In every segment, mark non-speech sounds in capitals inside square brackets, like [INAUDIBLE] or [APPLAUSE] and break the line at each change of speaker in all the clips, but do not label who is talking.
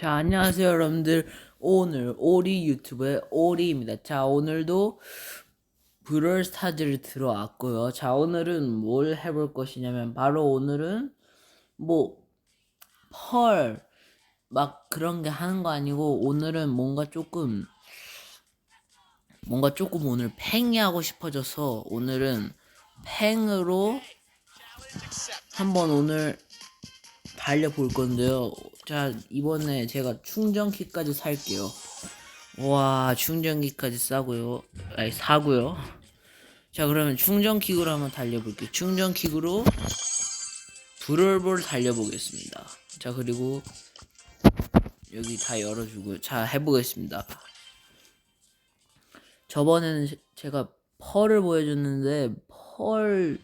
자, 안녕하세요, 여러분들. 오늘 오리 유튜브의 오리입니다. 자, 오늘도 브롤 스타즈를 들어왔고요. 자, 오늘은 뭘 해볼 것이냐면, 바로 오늘은 뭐, 펄, 막 그런 게 하는 거 아니고, 오늘은 뭔가 조금, 뭔가 조금 오늘 팽이 하고 싶어져서, 오늘은 팽으로 한번 오늘 달려볼 건데요. 자, 이번에 제가 충전키까지 살게요. 와, 충전기까지 싸고요. 아니, 사고요. 자, 그러면 충전키구로 한번 달려볼게요. 충전키구로 브롤볼 달려보겠습니다. 자, 그리고 여기 다 열어주고요. 자, 해보겠습니다. 저번에는 제- 제가 펄을 보여줬는데, 펄,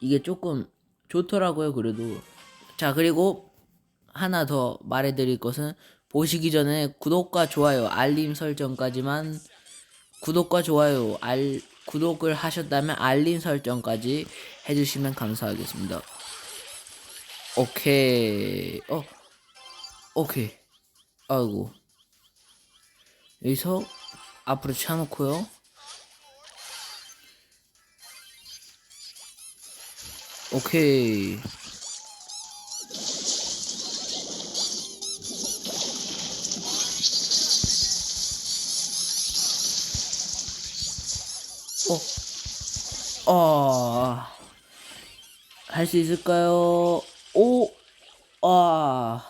이게 조금 좋더라고요, 그래도. 자, 그리고 하나 더 말해드릴 것은 보시기 전에 구독과 좋아요, 알림 설정까지만 구독과 좋아요, 알 구독을 하셨다면 알림 설정까지 해주시면 감사하겠습니다. 오케이, 어, 오케이, 아이고 여기서 앞으로 쳐놓고요. 오케이. 어, 어, 할 수 있을까요? 오, 아,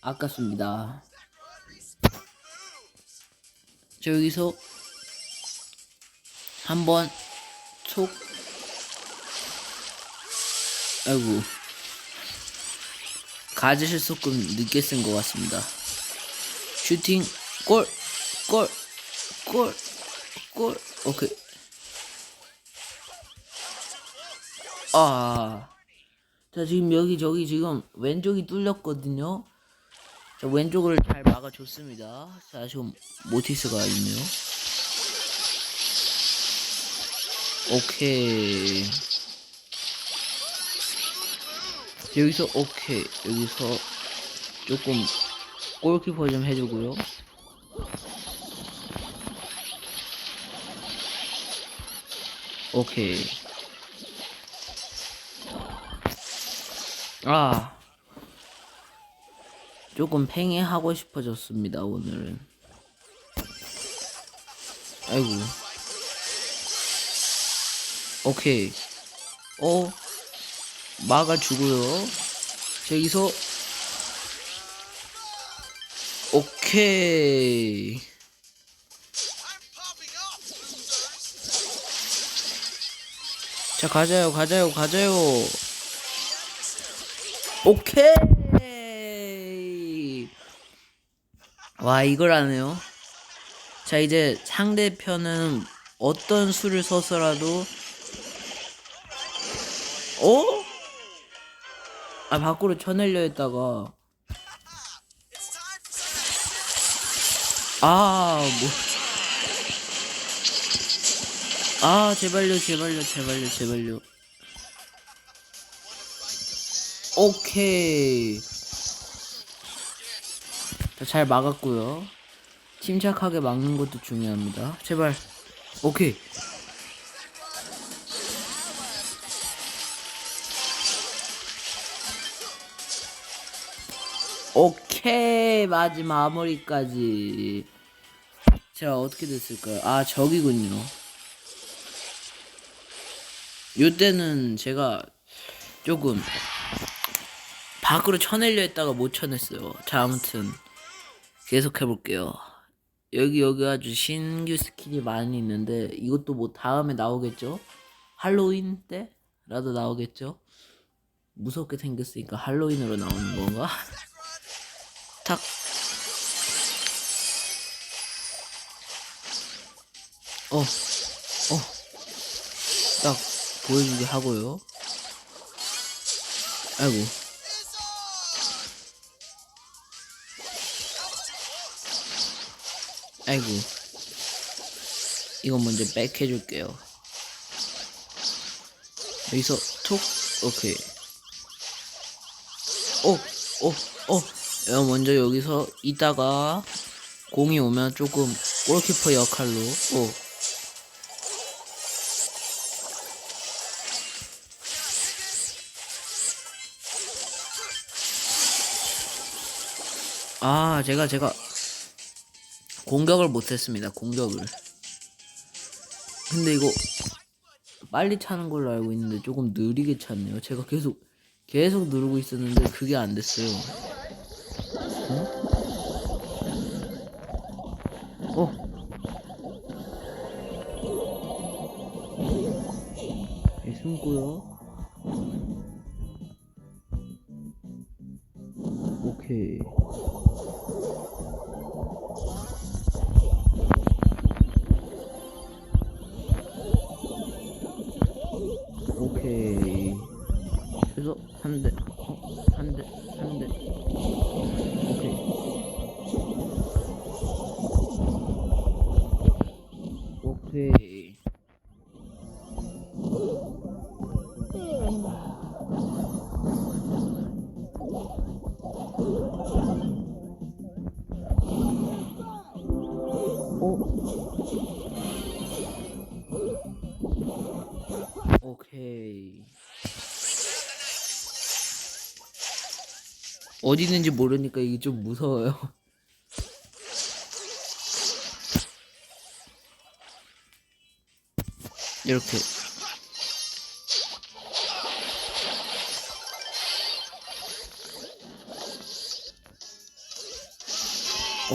아깝습니다. 자, 여기서 한번 촉, 아이고, 가지실 조금 늦게 쓴 것 같습니다. 슈팅, 골, 골, 골, 골, 오케이. 아. 자, 지금 여기 저기 지금 왼쪽이 뚫렸거든요. 자, 왼쪽을 잘 막아줬습니다. 자, 지금 모티스가 있네요. 오케이. 여기서 오케이. 여기서 조금 골키퍼 좀 해주고요. 오케이. 아. 조금 팽이하고 싶어졌습니다 오늘은. 아이고. 오케이. 어? 막아주고요. 저기서 오케이. 자 가자요 가자요 가자요 오케이. 와, 이걸 하네요. 자, 이제 상대편은 어떤 수를 써서라도 어? 아, 밖으로 쳐내려 했다가 아, 뭐. 아, 제발요, 제발요, 제발요, 제발요. 오케이. 자, 잘 막았고요. 침착하게 막는 것도 중요합니다. 제발. 오케이. 오케이. 마지막 마무리까지. 자, 어떻게 됐을까요? 아, 저기군요. 요때는 제가 조금 밖으로 쳐내려 했다가 못 쳐냈어요. 자, 아무튼 계속 해볼게요. 여기 여기 아주 신규 스킨이 많이 있는데 이것도 뭐 다음에 나오겠죠? 할로윈 때라도 나오겠죠? 무섭게 생겼으니까 할로윈으로 나오는 건가? [LAUGHS] 탁. 어, 어, 딱 보여주게 하고요. 아이고. 아이고. 이건 먼저 백 해줄게요. 여기서 톡 오케이. 오오오 어, 먼저 여기서 이따가 공이 오면 조금 골키퍼 역할로. 오. 아 제가 제가 공격을 못했습니다 공격을. 근데 이거 빨리 차는 걸로 알고 있는데 조금 느리게 찼네요. 제가 계속 계속 누르고 있었는데 그게 안 됐어요. 어? 어디 있는지 모르니까 이게 좀 무서워요. [LAUGHS] 이렇게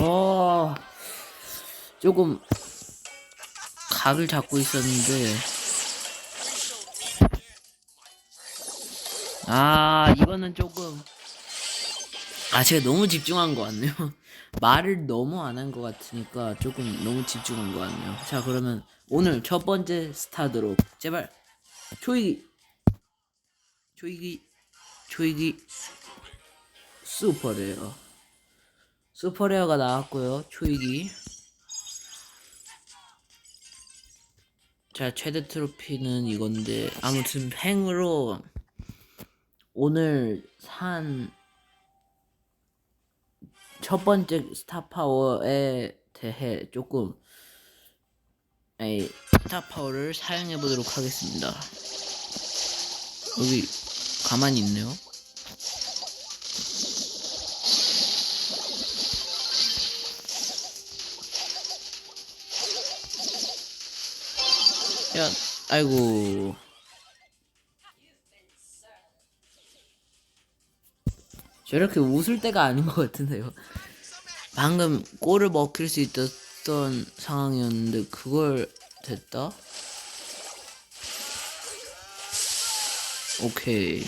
와 조금 각을 잡고 있었는데 아 이거는 조금 아 제가 너무 집중한 것 같네요. [LAUGHS] 말을 너무 안 한 것 같으니까 조금 너무 집중한 것 같네요. 자 그러면 오늘 첫 번째 스타드로 제발 초이기 초이기 초이기 슈퍼레어. 슈퍼레어가 나왔고요 초이기. 자 최대 트로피는 이건데 아무튼 팽으로 오늘 산 첫 번째 스타 파워에 대해 조금 이 스타 파워를 사용해 보도록 하겠습니다. 여기 가만히 있네요. 야, 아이고. 저렇게 웃을 때가 아닌 것 같은데요. 방금 골을 먹힐 수 있었던 상황이었는데 그걸 됐다? 오케이.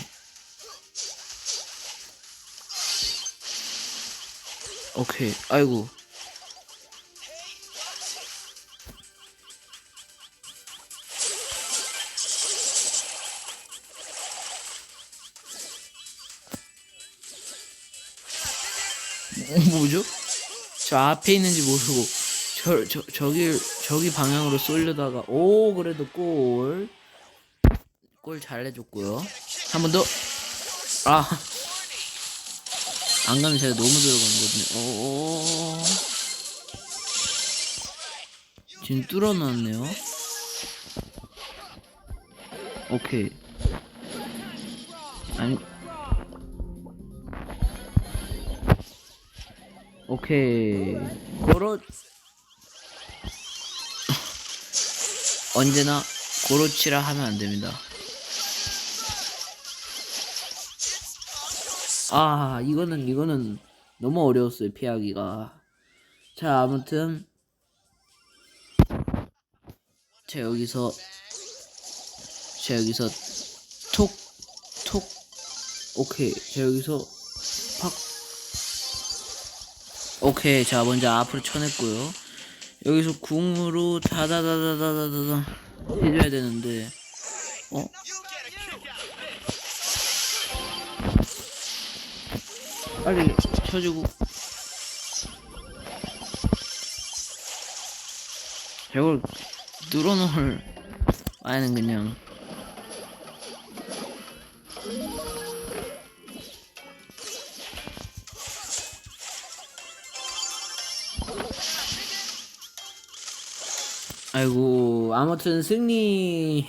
오케이. 아이고. 저 앞에 있는지 모르고 저, 저, 저기 저기 방향으로 쏠려다가 오 그래도 골. 골잘 내줬고요. 한 번 더. 아. 안 가면 제가 너무 들어간 거거든요. 오. 지금 뚫어놨네요. 오케이. 아니. 오케이. 고로 [LAUGHS] 언제나 고로치라 하면 안 됩니다. 아, 이거는 이거는 너무 어려웠어요, 피하기가. 자, 아무튼 자, 여기서 자, 여기서 톡 톡 오케이. 자, 여기서 팍 오케이 자 먼저 앞으로 쳐냈고요 여기서 궁으로 다다다다다다다 해줘야 되는데 어? 빨리 쳐주고 저걸 늘어놓을 아니는 그냥 아이고 아무튼 승리.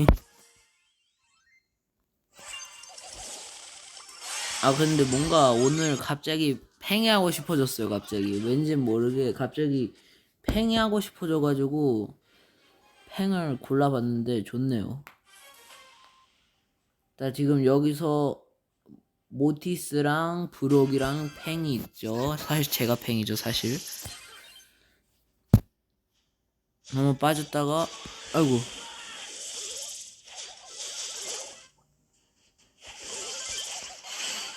아 근데 뭔가 오늘 갑자기 팽이하고 싶어졌어요 갑자기. 왠지 모르게 갑자기 팽이하고 싶어져가지고 팽을 골라봤는데 좋네요. 나 지금 여기서 모티스랑 브록이랑 팽이 있죠. 사실 제가 팽이죠 사실 한번 빠졌다가 아이고.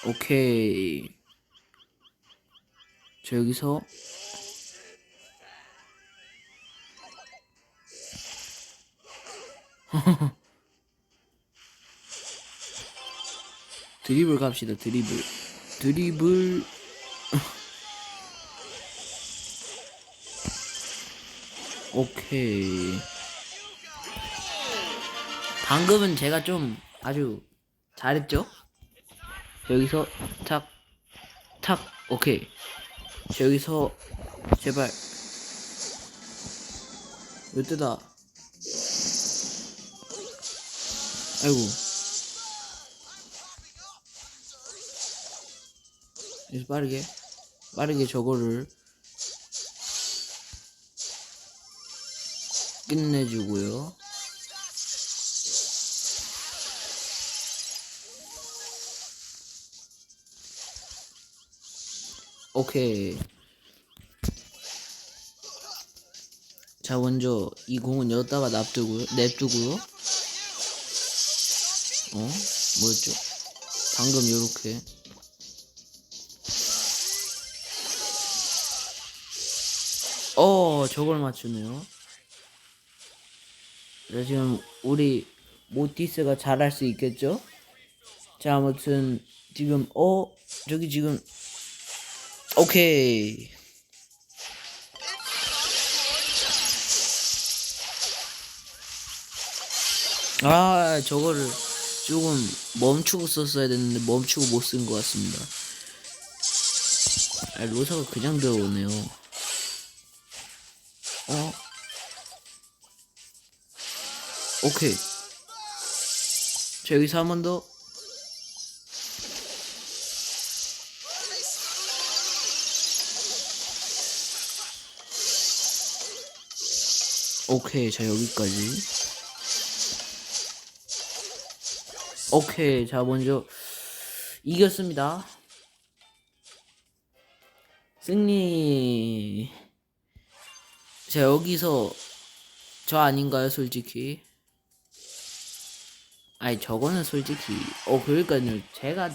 오케이. 저 여기서. [LAUGHS] 드리블 갑시다 드리블. 드리블 [LAUGHS] 오케이 방금은 제가 좀 아주 잘했죠? 여기서 탁, 탁, 오케이. 자, 여기서 제발. 이때다. 아이고. 여기서 빠르게, 빠르게 저거를 끝내주고요. 오케이. 자, 먼저 이 공은 여기다가 놔두고요. 냅두고요. 어? 뭐였죠? 방금 요렇게. 어, 저걸 맞추네요. 자, 지금 우리 모티스가 잘할 수 있겠죠? 자, 아무튼 지금 어, 저기 지금 오케이. 아, 저거를 조금 멈추고 썼어야 됐는데 멈추고 못 쓴 것 같습니다. 아, 로사가 그냥 들어오네요. 오케이. 자, 여기서 한 번 더. 오케이, 자, 여기까지. 오케이, 자, 먼저, 이겼습니다. 승리. 자, 여기서, 저 아닌가요, 솔직히? 아니, 저거는 솔직히, 어, 그러니까요. 제가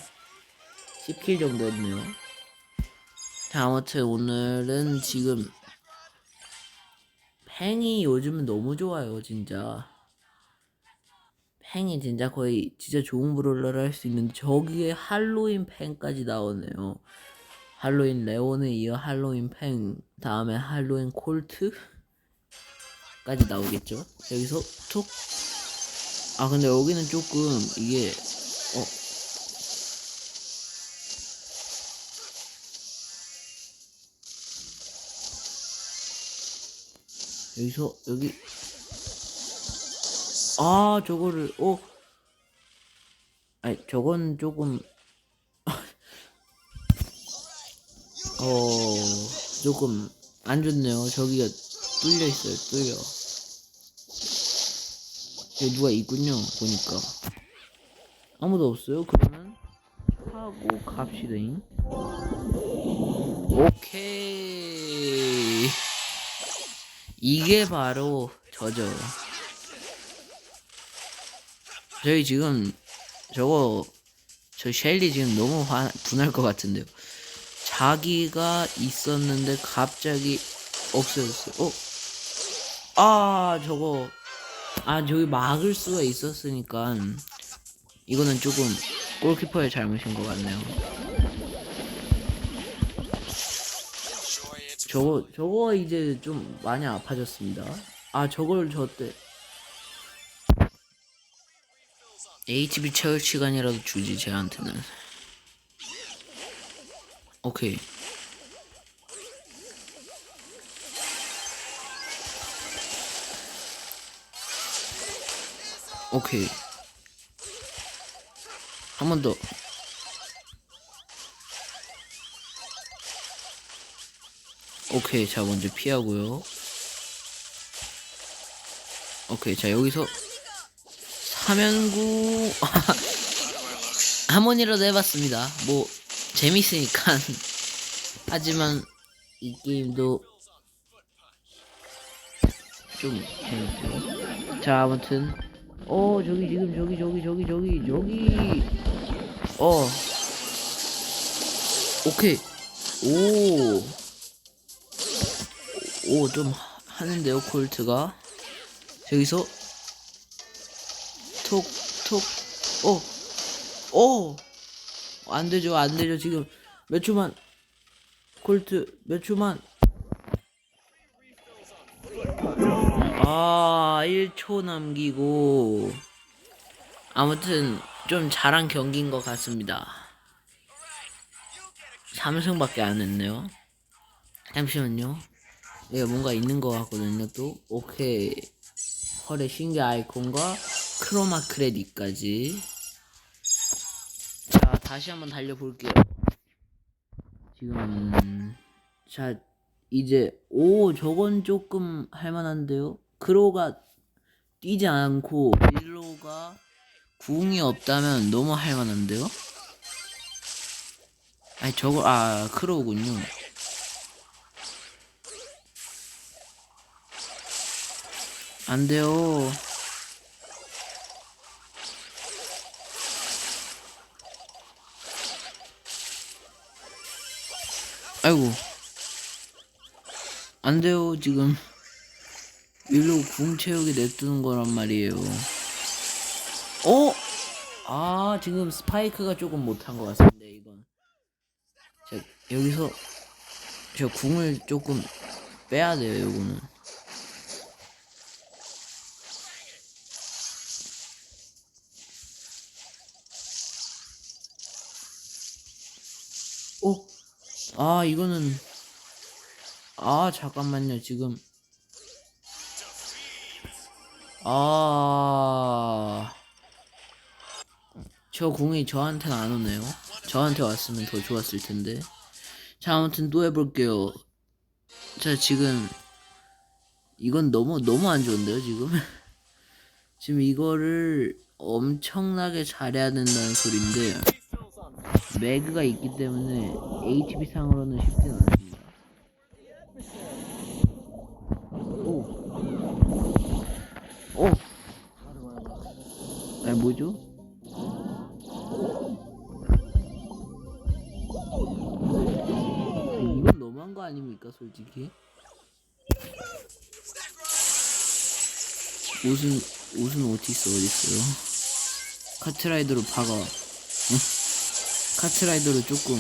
10킬 정도 했네요. 자, 아무튼 오늘은 지금, 팽이 요즘은 너무 좋아요, 진짜. 팽이 진짜 거의 진짜 좋은 브롤러를 할 수 있는 저기에 할로윈 팽까지 나오네요. 할로윈 레온에 이어 할로윈 팽, 다음에 할로윈 콜트까지 나오겠죠. 여기서 톡. 아 근데 여기는 조금 이게 어. 여기서 여기. 아 저거를 어. 아니 저건 조금. [LAUGHS] 어 조금 안 좋네요. 저기가 뚫려 있어요. 뚫려 여기 누가 있군요 보니까 아무도 없어요 그러면 하고 갑시다잉 오케이 이게 바로 저죠 저희 지금 저거 저 셸리 지금 너무 화, 분할 것 같은데요. 자기가 있었는데 갑자기 없어졌어요. 어? 아 저거 아 저기 막을 수가 있었으니까 이거는 조금 골키퍼의 잘못인 것 같네요. 저거 저거 이제 좀 많이 아파졌습니다. 아 저걸 저때 HB 채울 시간이라도 주지 쟤한테는 오케이 오케이. 한 번 더. 오케이. 자, 먼저 피하고요. 오케이. 자, 여기서 사면구 [LAUGHS] 한 번이라도 해봤습니다. 뭐 재밌으니까. [LAUGHS] 하지만 이 게임도 좀 재밌죠. 자, 아무튼 어 저기 지금 저기 저기 저기 저기 저기. 어. 오케이. 오 오 좀 하는데요 콜트가? 저기서. 톡톡어어. 안 되죠 안 되죠. 지금 몇 초만. 콜트 몇 초만? 아 1초 남기고 아무튼 좀 잘한 경기인 것 같습니다. 3승밖에 안 했네요. 잠시만요. 예 뭔가 있는 것 같거든요 또. 오케이. 헐의 신기 아이콘과 크로마 크레딧까지. 자 다시 한번 달려볼게요. 지금 자 이제 오 저건 조금 할만한데요. 크로가 뛰지 않고 윌로가 궁이 없다면 너무 할만한데요? 아니 저거 아 크로군요. 안 돼요. 아이고. 안 돼요 지금 일로 궁 채우기 냅두는 거란 말이에요 어? 아 지금 스파이크가 조금 못한 것 같습니다 이건 자 여기서 저 궁을 조금 빼야 돼요 요거는 어? 아 이거는 아 잠깐만요 지금 아... 저 궁이 저한테는 안 오네요. 저한테 왔으면 더 좋았을 텐데. 자 아무튼 또 해볼게요. 자 지금 이건 너무 너무 안 좋은데요 지금? [LAUGHS] 지금 이거를 엄청나게 잘해야 된다는 소린데 매그가 있기 때문에 HP 상으로는 쉽진 않습니다. 오, 오, 아니 뭐죠? 이건 너무한 거 아닙니까, 솔직히? 옷은 옷은 오티스 어디 있어요? 카트라이더로 박아. 응? 카트라이더를 조금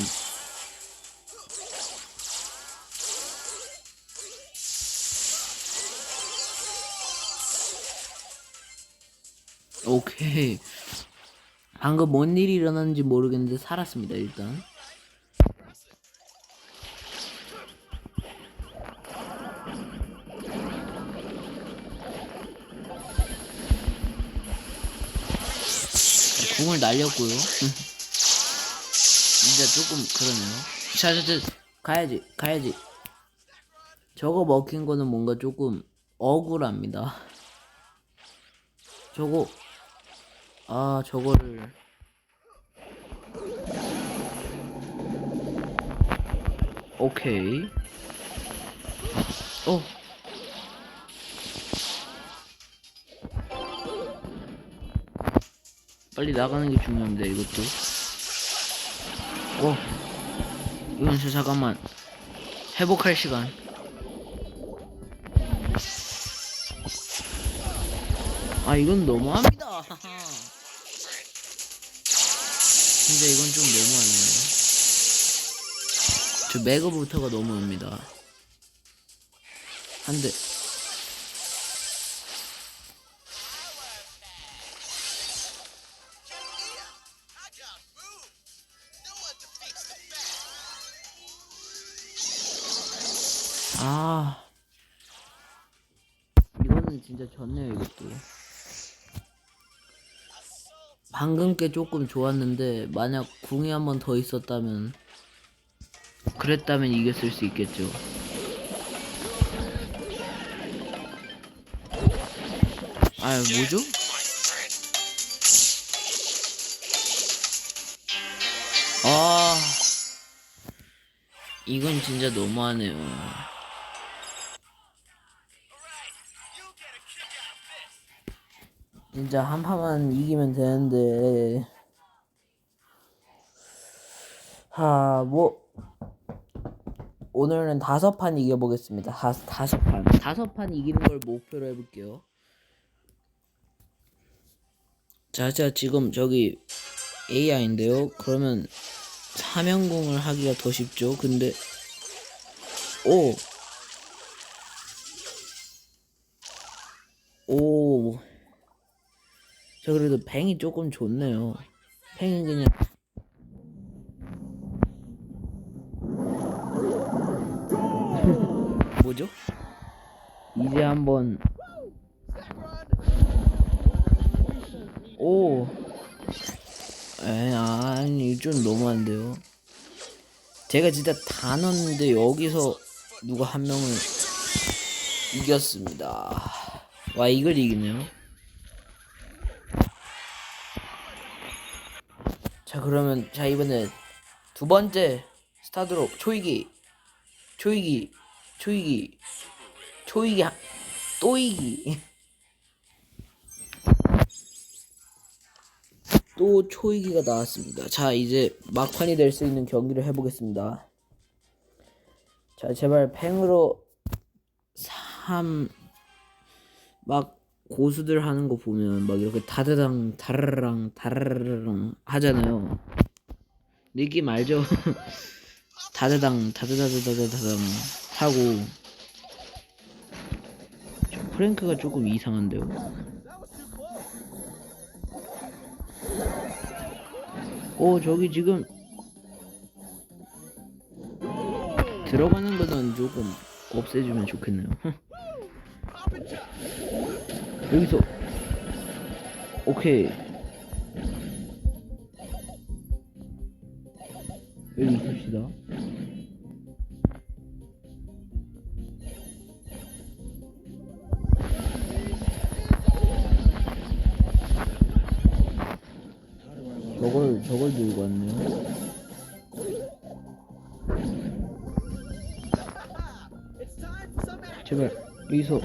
오케이 방금 뭔 일이 일어났는지 모르겠는데 살았습니다 일단 궁을 날렸고요 [LAUGHS] 진짜 조금 그러네요. 자 자 자 가야지 가야지. 저거 먹힌 거는 뭔가 조금 억울합니다. 저거 아 저거를 오케이. 어. 빨리 나가는 게 중요합니다 이것도. 어. 이건수 잠깐만. 회복할 시간. 아 이건 너무합니다. 근데 이건 좀 너무하네요. 저 매거부터가 너무합니다. 한 대. 아 이거는 진짜 졌네요 이것 방금 게 조금 좋았는데 만약 궁이 한 번 더 있었다면 그랬다면 이겼을 수 있겠죠. 아 뭐죠? 아 이건 진짜 너무하네요. 진짜 한 판만 이기면 되는데 하뭐 오늘은 다섯 판 이겨보겠습니다. 다, 다섯 판 다섯 판 이기는 걸 목표로 해볼게요. 자, 자 지금 저기 AI인데요. 그러면 사명공을 하기가 더 쉽죠. 근데 오 오. 저 그래도 팽이 조금 좋네요. 팽이 그냥 [LAUGHS] 뭐죠? 이제 한번 오. 에 아니 좀 너무한데요. 제가 진짜 다 넣었는데 여기서 누가 한 명을 이겼습니다. 와 이걸 이기네요. 자 그러면 자 이번에 두 번째 스타드롭 초이기 초이기 초이기 초이기 하- 또이기 [LAUGHS] 또 초이기가 나왔습니다. 자 이제 막판이 될 수 있는 경기를 해보겠습니다. 자 제발 팽으로 3막 고수들 하는 거 보면 막 이렇게 다다당 다라랑 다라랑 하잖아요. 느낌 알죠? [LAUGHS] 다다당 다다다다다다당 하고 저 프랭크가 조금 이상한데요. 오 저기 지금 들어가는 거는 조금 없애주면 좋겠네요. [LAUGHS] 여기서. 오케이. 여기 있읍시다. 저걸 저걸 들고 왔네요. 제발 여기서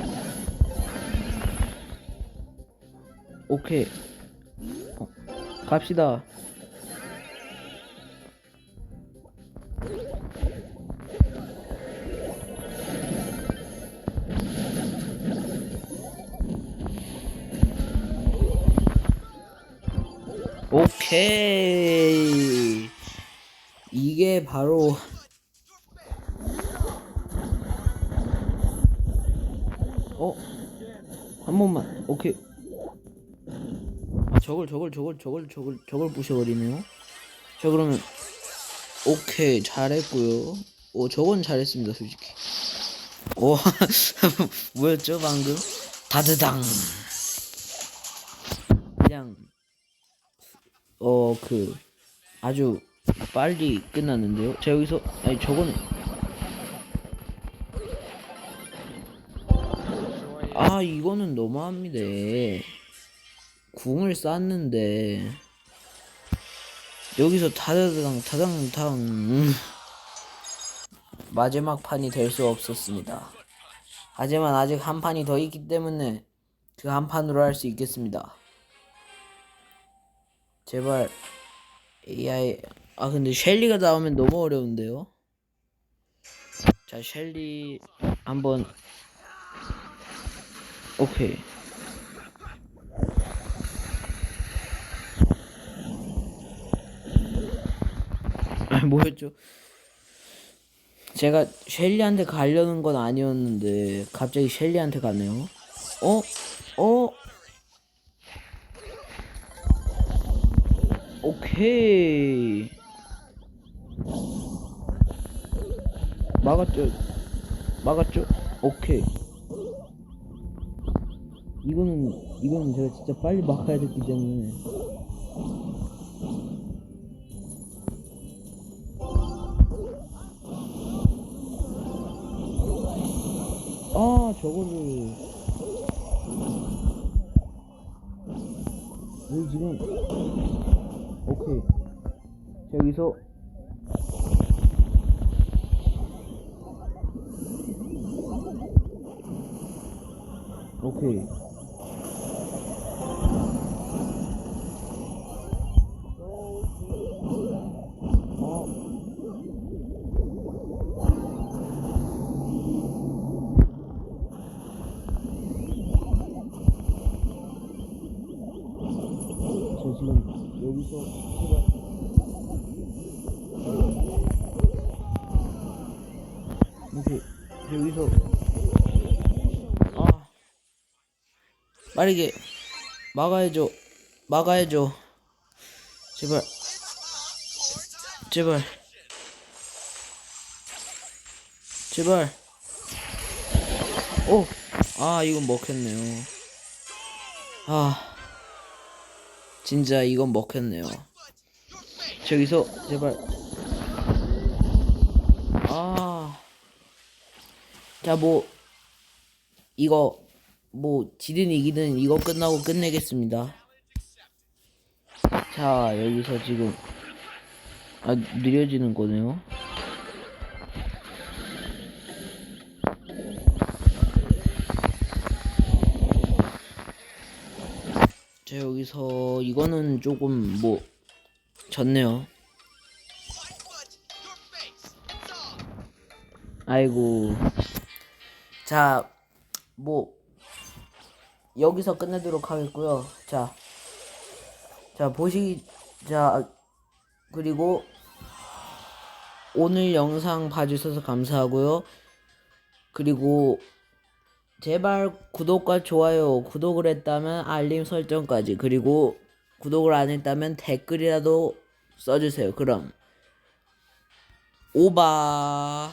오케이. 어, 갑시다. 오케이. 이게 바로 어? 한 번만. 오케이. 아 저걸 저걸 저걸 저걸 저걸 저걸 부셔버리네요. 자 그러면 오케이 잘했고요. 오 저건 잘했습니다 솔직히. 오 [LAUGHS] 뭐였죠 방금? 다드당. 그냥 어 그 아주 빨리 끝났는데요. 자 여기서 아니 저거는. 아 이거는 너무합니다 궁을 쌌는데 여기서 타다당 타당당 음. 마지막 판이 될 수 없었습니다. 하지만 아직 한 판이 더 있기 때문에 그 한 판으로 할 수 있겠습니다. 제발 AI 아 근데 셸리가 나오면 너무 어려운데요. 자 셸리 한번 오케이. 뭐였죠? 제가 셸리한테 가려는 건 아니었는데 갑자기 셸리한테 가네요. 어? 어? 오케이. 막았죠? 막았죠? 오케이. 이거는 이거는 제가 진짜 빨리 막아야 됐기 때문에 아 저거를 여기 지금. 오케이. 자, 여기서. 오케이 이렇게 여기서 아. 빠르게 막아야죠. 막아야죠. 제발. 제발. 제발. 오아 이건 먹혔네요. 아 진짜 이건 먹혔네요. 저기서 제발 아. 자, 뭐 이거 뭐 지든 이기든 이거 끝나고 끝내겠습니다. 자, 여기서 지금 아 느려지는 거네요. 여기서 이거는 조금 뭐 졌네요. 아이고. 자, 뭐 여기서 끝내도록 하겠고요. 자, 자 보시, 자 그리고 오늘 영상 봐주셔서 감사하고요. 그리고 제발 구독과 좋아요, 구독을 했다면 알림 설정까지 그리고 구독을 안 했다면 댓글이라도 써주세요. 그럼 오바.